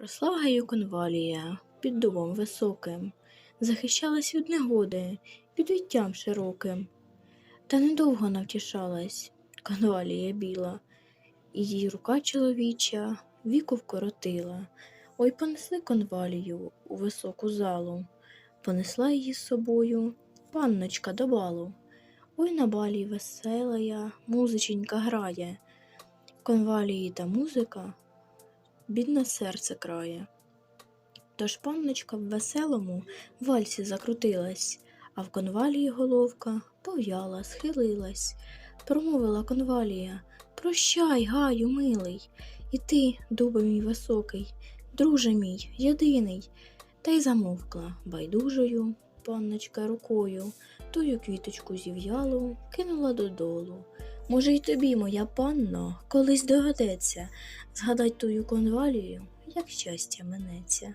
Росла гаю конвалія під дубом високим, захищалась від негоди під віттям широким. Та недовго навтішалась конвалія біла, її рука чоловіча віку вкоротила. Ой, понесли конвалію у високу залу, понесла її з собою панночка до балу. Ой, на балі веселая, музиченька грає, конвалії та музика бідне серце крає. Тож панночка в веселому вальсі закрутилась, а в конвалії головка пов'яла, схилилась. Промовила конвалія Прощай, гаю, милий, і ти, дубе мій високий, друже мій, єдиний. Та й замовкла байдужою панночка рукою, тую квіточку зів'ялу кинула додолу. Може, й тобі, моя панно, колись догадеться згадать тую конвалію, як щастя минеться.